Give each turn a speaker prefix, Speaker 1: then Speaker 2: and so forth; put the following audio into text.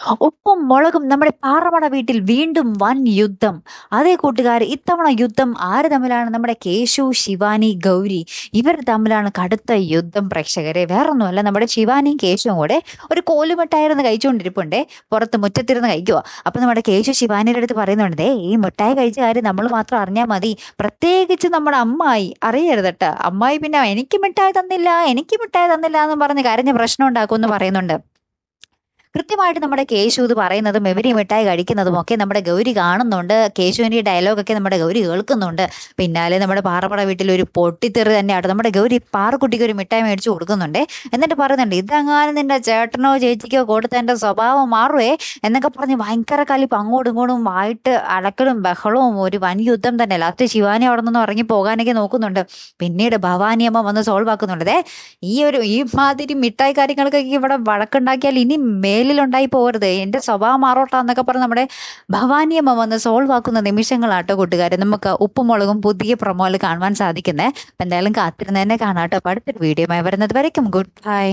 Speaker 1: ഉപ്പും മുളകും നമ്മുടെ പാറമട വീട്ടിൽ വീണ്ടും വൻ യുദ്ധം. അതേ കൂട്ടുകാർ ഇത്തവണ യുദ്ധം ആര് തമ്മിലാണ്? നമ്മുടെ കേശു ശിവാനി ഗൗരി. ഇവർ തമ്മിലാണ് കടുത്ത യുദ്ധം പ്രേക്ഷകരെ. വേറൊന്നുമല്ല നമ്മുടെ ശിവാനിയും കേശുവും കൂടെ ഒരു കോലുമിട്ടായിരുന്നു കഴിച്ചുകൊണ്ടിരിപ്പുണ്ടേ. പുറത്ത് മുറ്റത്തിരുന്ന് കഴിക്കുക. അപ്പൊ നമ്മുടെ കേശു ശിവാനിയുടെ അടുത്ത് പറയുന്നുണ്ട് ഈ മിഠായി കഴിച്ച കാര്യം നമ്മൾ മാത്രം അറിഞ്ഞാൽ മതി. പ്രത്യേകിച്ച് നമ്മുടെ അമ്മായി. അറിയരുതട്ടോ അമ്മായി പിന്നെ എനിക്ക് മിഠായി തന്നില്ല എനിക്ക് മിഠായി തന്നില്ല എന്ന് പറഞ്ഞ് കരഞ്ഞ പ്രശ്നം ഉണ്ടാക്കുമെന്ന് പറയുന്നുണ്ട്. കൃത്യമായിട്ട് നമ്മുടെ കേശു ഇത് പറയുന്നതും എവരി മിഠായി കഴിക്കുന്നതും ഒക്കെ നമ്മുടെ ഗൗരി കാണുന്നുണ്ട്. കേശുവിന്റെ ഡയലോഗൊക്കെ നമ്മുടെ ഗൗരി കേൾക്കുന്നുണ്ട്. പിന്നാലെ നമ്മുടെ പാറപ്പട വീട്ടിൽ ഒരു പൊട്ടിത്തെറി തന്നെയാണ് നമ്മുടെ ഗൗരി പാറക്കുട്ടിക്ക് ഒരു മിഠായി മേടിച്ചു കൊടുക്കുന്നുണ്ട്. എന്നിട്ട് പറയുന്നുണ്ട് ഇതങ്ങാനും നിന്റെ ചേട്ടനോ ചേച്ചിക്കോ കൊടുത്ത എന്റെ സ്വഭാവം മാറുവേ എന്നൊക്കെ പറഞ്ഞ് ഭയങ്കര കലിപ്പ്. അങ്ങോട്ടും ഇങ്ങോട്ടും വായിട്ട് അടക്കലും ബഹളവും ഒരു വൻ യുദ്ധം തന്നെ. ലാസ്റ്റ് ശിവാനി അവിടെ നിന്ന് ഇറങ്ങി പോകാനൊക്കെ നോക്കുന്നുണ്ട്. പിന്നീട് ഭവാനി അമ്മ വന്ന് സോൾവ് ആക്കുന്നുണ്ട്. ഈ ഒരു ഈ മാതിരി മിഠായി കാര്യങ്ങൾക്കൊക്കെ ഇവിടെ വഴക്കുണ്ടാക്കിയാൽ ഇനി മേലിലുണ്ടായി പോകരുത് എന്റെ സ്വഭാവം മാറോട്ടാ എന്നൊക്കെ പറഞ്ഞ് നമ്മുടെ ഭവാനിയമ്മ വന്ന് സോൾവ് ആക്കുന്ന നിമിഷങ്ങളാട്ടോ കൂട്ടുകാരെ. നമുക്ക് ഉപ്പുമുളകും പുതിയ പ്രൊമോയിൽ കാണുവാൻ സാധിക്കുന്നത് അപ്പം എന്തായാലും കാത്തിരുന്ന് തന്നെ കാണാട്ടോ. അടുത്തൊരു വീഡിയോ വരുന്നത് വരയ്ക്കും. Good bye